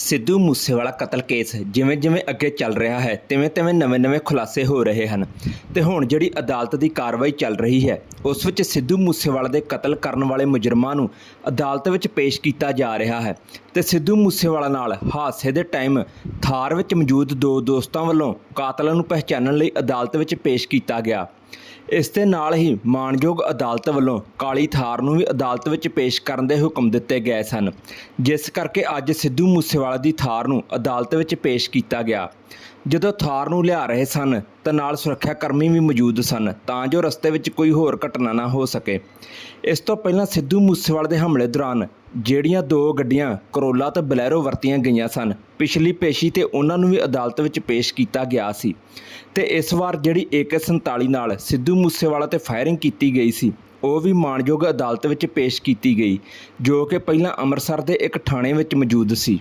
ਸਿੱਧੂ ਮੂਸੇਵਾਲਾ ਕਤਲ ਕੇਸ ਜਿਵੇਂ ਜਿਵੇਂ ਅੱਗੇ ਚੱਲ ਰਿਹਾ ਹੈ, ਤਿਵੇਂ ਤਿਵੇਂ ਨਵੇਂ-ਨਵੇਂ ਖੁਲਾਸੇ ਹੋ ਰਹੇ ਹਨ। ਤੇ ਹੁਣ ਜਿਹੜੀ ਅਦਾਲਤ ਦੀ ਕਾਰਵਾਈ ਚੱਲ ਰਹੀ ਹੈ ਉਸ ਵਿੱਚ ਸਿੱਧੂ ਮੂਸੇਵਾਲਾ ਦੇ ਕਤਲ ਕਰਨ ਵਾਲੇ ਮੁਜਰਮਾਂ ਨੂੰ ਅਦਾਲਤ ਵਿੱਚ ਪੇਸ਼ ਕੀਤਾ ਜਾ ਰਿਹਾ ਹੈ ਤੇ ਸਿੱਧੂ ਮੂਸੇਵਾਲਾ ਨਾਲ ਹਾਦਸੇ ਦੇ ਟਾਈਮ ਥਾਰ ਵਿੱਚ ਮੌਜੂਦ ਦੋ ਦੋਸਤਾਂ ਵੱਲੋਂ ਕਾਤਲਾਂ ਨੂੰ ਪਹਿਚਾਨਣ ਲਈ ਅਦਾਲਤ ਵਿੱਚ ਪੇਸ਼ ਕੀਤਾ ਗਿਆ। ਇਸ ਦੇ ਨਾਲ ਹੀ ਮਾਣਯੋਗ ਅਦਾਲਤ ਵੱਲੋਂ ਕਾਲੀ ਥਾਰ ਨੂੰ ਵੀ ਅਦਾਲਤ ਵਿੱਚ ਪੇਸ਼ ਕਰਨ ਦੇ ਹੁਕਮ ਦਿੱਤੇ ਗਏ ਸਨ, ਜਿਸ ਕਰਕੇ ਅੱਜ ਸਿੱਧੂ ਮੂਸੇਵਾਲਾ ਦੀ ਥਾਰ ਨੂੰ ਅਦਾਲਤ ਵਿੱਚ ਪੇਸ਼ ਕੀਤਾ ਗਿਆ। ਜਦੋਂ ਥਾਰ ਨੂੰ ਲਿਆ ਰਹੇ ਸਨ, ਤਾਂ ਨਾਲ ਸੁਰੱਖਿਆ ਕਰਮੀ ਵੀ ਮੌਜੂਦ ਸਨ, ਤਾਂ ਜੋ ਰਸਤੇ ਵਿੱਚ ਕੋਈ ਹੋਰ ਘਟਨਾ ਨਾ ਹੋ ਸਕੇ। ਇਸ ਤੋਂ ਪਹਿਲਾਂ ਸਿੱਧੂ ਮੂਸੇਵਾਲੇ ਦੇ ਹਮਲੇ ਦੌਰਾਨ ਜਿਹੜੀਆਂ ਦੋ ਗੱਡੀਆਂ ਕਰੋਲਾ ਤੇ ਬਲੈਰੋ ਵਰਤੀਆਂ ਗਈਆਂ ਸਨ, ਪਿਛਲੀ ਪੇਸ਼ੀ ਤੇ ਉਹਨਾਂ ਨੂੰ ਵੀ ਅਦਾਲਤ ਵਿੱਚ ਪੇਸ਼ ਕੀਤਾ ਗਿਆ ਸੀ ਤੇ ਇਸ ਵਾਰ ਜਿਹੜੀ AK47 ਨਾਲ ਸਿੱਧੂ ਮੂਸੇਵਾਲਾ ਤੇ ਫਾਇਰਿੰਗ ਕੀਤੀ ਗਈ ਸੀ, ਉਹ ਵੀ ਮਾਣਯੋਗ ਅਦਾਲਤ ਵਿੱਚ ਪੇਸ਼ ਕੀਤੀ ਗਈ, ਜੋ ਕਿ ਪਹਿਲਾਂ ਅੰਮ੍ਰਿਤਸਰ ਦੇ ਇੱਕ ਥਾਣੇ ਵਿੱਚ ਮੌਜੂਦ ਸੀ।